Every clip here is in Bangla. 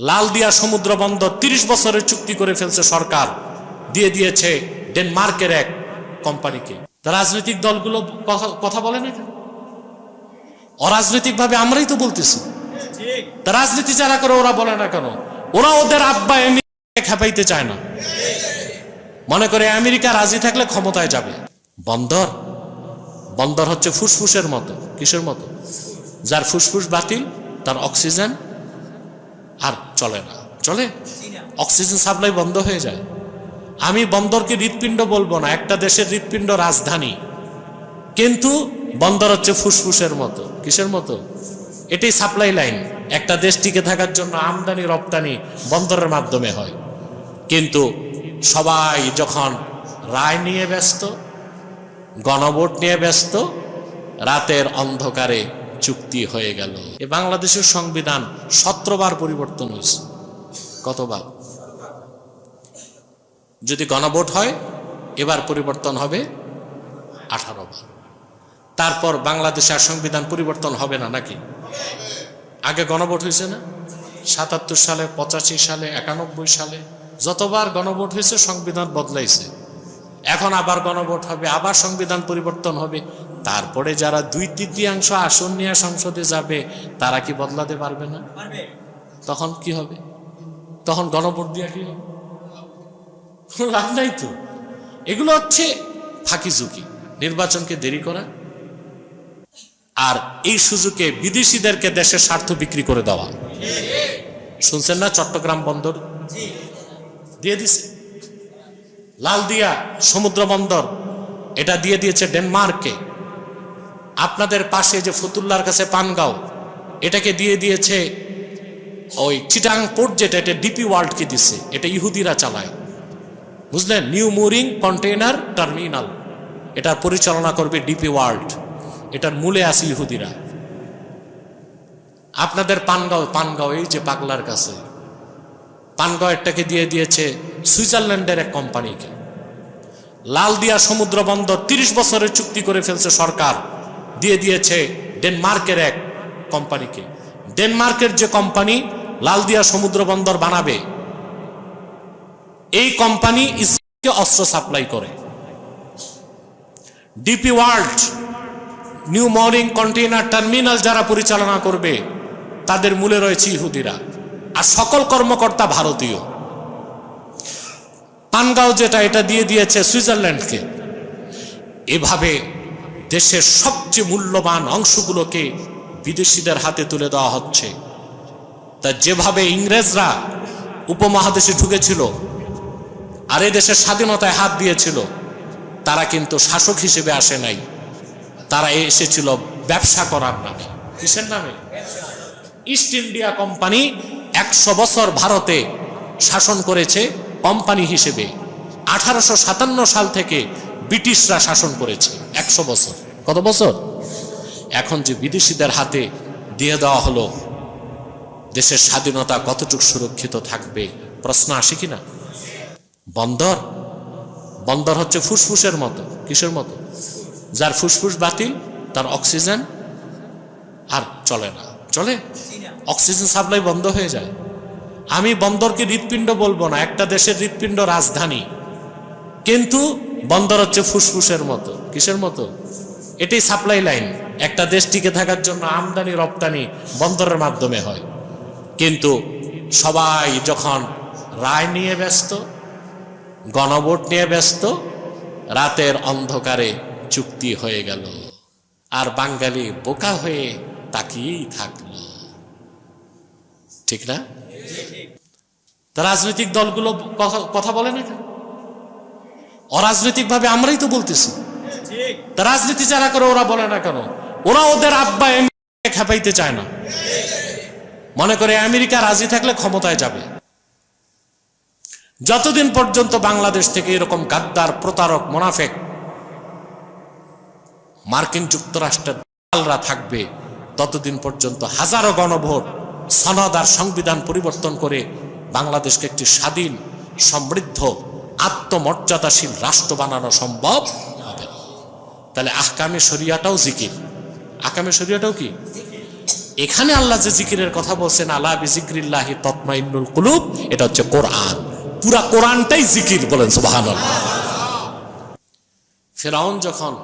লাল দিয়া সমুদ্র বন্দর তিরিশ বছরের চুক্তি করে ফেলছে সরকার। দিয়ে দিয়েছে ডেনমার্কের এক কোম্পানিকে। রাজনৈতিক দলগুলো কথা- বলে না কেন? অরাজনৈতিক ভাবে আমরাই তো বলতেছি। রাজনীতি যারা করে ওরা বলে না কেন? ওরা ওদের আব্বা আমেরিকা খেপাইতে চায় না। মনে করে আমেরিকা রাজি থাকলে ক্ষমতায় যাবে। বন্দর? বন্দর হচ্ছে ফুসফুসের মতো, কিসের মতো? যার ফুসফুস বাতিল, তার অক্সিজেন আর চলে না। চলে? অক্সিজেন সাপ্লাই বন্ধ হয়ে যায়। আমি বন্দরকে হৃৎপিণ্ড বলব না, একটা দেশের হৃৎপিণ্ড রাজধানী। কিন্তু বন্দর হচ্ছে ফুসফুসের মতো। কিসের মতো? এটাই সাপ্লাই লাইন একটা দেশ টিকে থাকার জন্য আমদানি, রপ্তানি বন্দরের মাধ্যমে হয়। কিন্তু সবাই যখন রায় নিয়ে ব্যস্ত, গণভোট নিয়ে ব্যস্ত, রাতের অন্ধকারে চুক্তি হয়ে গেল। এ বাংলাদেশের সংবিধান সতেরোবার পরিবর্তন হয়েছে। কতবার? যদি গণভোট হয়, এবার পরিবর্তন হবে আঠারো বার তারপর বাংলাদেশের সংবিধান পরিবর্তন হবে না নাকি? আগে গণভোট হয়েছে না? সাতাত্তর সালে, পঁচাশি সালে, একানব্বই সালে যতবার গণভোট হয়েছে, সংবিধান বদলাইছে। এখন আবার গণভোট হবে, আবার সংবিধান পরিবর্তন হবে তারপরে যারা দুই তৃতীয়াংশ আসন নিয়ে সংসদে যাবে তারা কি বদলাতে পারবে না? তখন কি হবে? তখন গণভোট দিয়া কি হবে? লাভ নাই তো। এগুলো হচ্ছে ফাঁকি ঝুঁকি। নির্বাচনকে দেরি করা আর এই সুযোগে বিদেশিদেরকে দেশের স্বার্থ বিক্রি করে দেওয়া। শুনছেন না চট্টগ্রাম বন্দর? দিয়ে দিছে। লাল দিয়া সমুদ্র বন্দর এটা দিয়ে দিয়েছে ডেনমার্কে। আপনাদের পাশে যে ফতুল্লার কাছে পানগাঁও এটাকে দিয়ে দিয়েছে ওই চিটাং পোর্ট যেটা, এটা ডিপি ওয়ার্ল্ডকে দিছে, এটা ইহুদিরা চালায়। বুঝলেন? নিউ মুরিং কন্টেইনার টার্মিনাল এটা পরিচালনা করবে ডিপি ওয়ার্ল্ড এটার মূলে আছে ইহুদিরা। আপনাদের পানগাঁও পানগাঁও এই যে পাগলার কাছে। পানগাঁও একটাকে দিয়ে দিয়েছে সুইজারল্যান্ডের এক কোম্পানিকে। লাল দিয়া সমুদ্র বন্দর তিরিশ বছরের চুক্তি করে ফেলছে সরকার। দিয়ে দিয়েছে ডেনমার্কের এক কোম্পানিকে। ডেনমার্কের যে কোম্পানি লাল দিয়া সমুদ্র বন্দর বানাবে, এই কোম্পানি ইসরায়েলকে অস্ত্র সাপ্লাই করে। DP World New Mooring container terminal যারা পরিচালনা করবে, তাদের মূলে রয়েছে ইহুদিরা আর সকল কর্মকর্তা ভারতীয়। পানগাঁও যেটা, এটা দিয়ে দিয়েছে সুইজারল্যান্ডকে। এভাবে দেশের সবচেয়ে মূল্যবান অংশগুলোকে বিদেশিদের হাতে তুলে দেওয়া হচ্ছে। তা যেভাবে ইংরেজরা উপমহাদেশে ঢুকেছিল আর এই দেশের স্বাধীনতায় হাত দিয়েছিল, তারা কিন্তু শাসক হিসেবে আসে নাই। তারা এসেছিল ব্যবসা করার নামে। কিসের নামে? ইস্ট ইন্ডিয়া কোম্পানি একশো বছর ভারতে শাসন করেছে কোম্পানি হিসেবে। আঠারোশো সাতান্ন সাল থেকে ব্রিটিশরা শাসন করেছে। একশো বছর। কত বছর? এখন যে বিদেশিদের হাতে দিয়ে দেওয়া হলো, দেশের স্বাধীনতা কতটুকু সুরক্ষিত থাকবে, প্রশ্ন আসে কিনা? বন্দর? বন্দর হচ্ছে ফুসফুসের মতো, কিসের মতো? যার ফুসফুস বাতিল, তার অক্সিজেন আর চলে না। চলে? অক্সিজেন সাপ্লাই বন্ধ হয়ে যায়। আমি বন্দরকে হৃৎপিণ্ড বলব না, একটা দেশের হৃৎপিণ্ড রাজধানী। কিন্তু বন্দর হচ্ছে ফুসফুসের মতো। কিসের মতো? এটাই সাপ্লাই লাইন একটা দেশ টিকে থাকার জন্য আমদানি, রপ্তানি বন্দরের মাধ্যমে হয়। কিন্তু সবাই যখন রায় নিয়ে ব্যস্ত, গণভোট নিয়ে ব্যস্ত, রাতের অন্ধকারে চুক্তি হয়ে গেল। আর বাঙালি বোকা হয়ে তাকিয়েই থাকল। ঠিক না? রাজনৈতিক দলগুলো কথা- কথা বলে না কেন অরাজনৈতিক ভাবে আমরাই তো বলতেছি। রাজনীতি যারা করে ওরা বলে না কেন? ওরা ওদের আব্বা খেপাইতে চায় না। মনে করে আমেরিকা রাজি থাকলে ক্ষমতায় যাবে। যতদিন পর্যন্ত বাংলাদেশ থেকে এরকম গাদ্দার প্রতারক মোনাফেক মার্কিন যুক্তরাষ্ট্রের দালালরা থাকবে ততদিন পর্যন্ত হাজারো গণভোট সনদ আর সংবিধান পরিবর্তন করে বাংলাদেশকে একটি স্বাধীন সমৃদ্ধ আত্মমর্যাদাশীল রাষ্ট্র বানানো সম্ভব হবে। তাহলে আহকামে শরিয়াটাও জিকির। আহকামে শরিয়াটাও কি? এখানে আল্লাহ যে জিকিরের কথা বলছেন আল্লাহ বিজিক্রিল্লাহি তৎমাইনুল কুলুব, এটা হচ্ছে কোরআন। পুরা কোরআনটাই জিকির বলেন, সুবহানাল্লাহ। ফেরাউন যখন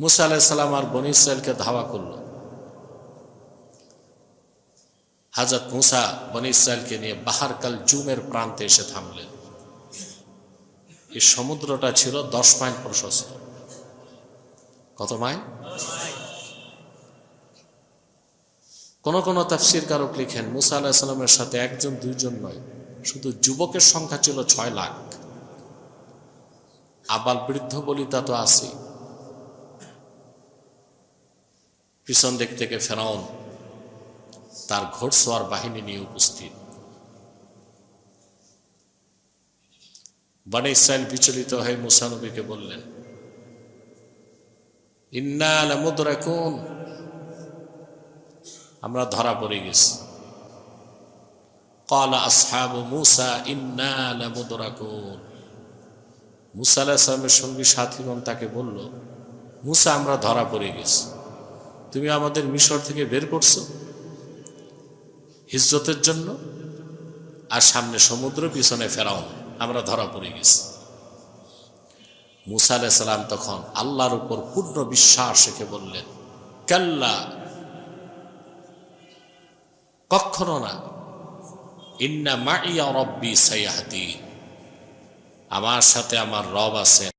মুসা আলাইসাল্লাম আর বনি ইসরায়েলকে ধাওয়া করল হাজরত মুসা বনি ইসরায়েলকে নিয়ে বাহারকাল জুমের প্রান্তে এসে থামলেন। এই সমুদ্রটা ছিল দশ মাইল প্রশস্ত। কত মাইল? কোন কোন তাফসির কারক লিখেন, মুসা আলাহিসাল্লামের সাথে একজন, দুইজন নয়, শুধু যুবকের সংখ্যা ছিল ছয় লাখ। আবাল বৃদ্ধ বলিতা তো আছে পিছন দিক থেকে ফেরাউন তার ঘোড়সোয়ার বাহিনী নিয়ে উপস্থিত। বানে ইসরায়েল বিচলিত হয়ে মুসানবীকে বললেন আমরা ধরা পড়ে গেছি। কলা তাকে বলল, মুসা, আমরা ধরা পড়ে গেছি। তুমি আমাদের মিশর থেকে বের করছ? হিজরতের জন্য আর সামনে সমুদ্র, পিছনে ফেরাও আমরা ধরা পড়ে গেছি। মুসা আলাইসালাম তখন আল্লাহর উপর পূর্ণ বিশ্বাস রেখে বললেন, কাল্লা, কখনো না। ইন্না মা মাইয়া রব্বি সাইয়াহাতি আমার সাথে আমার রব আছেন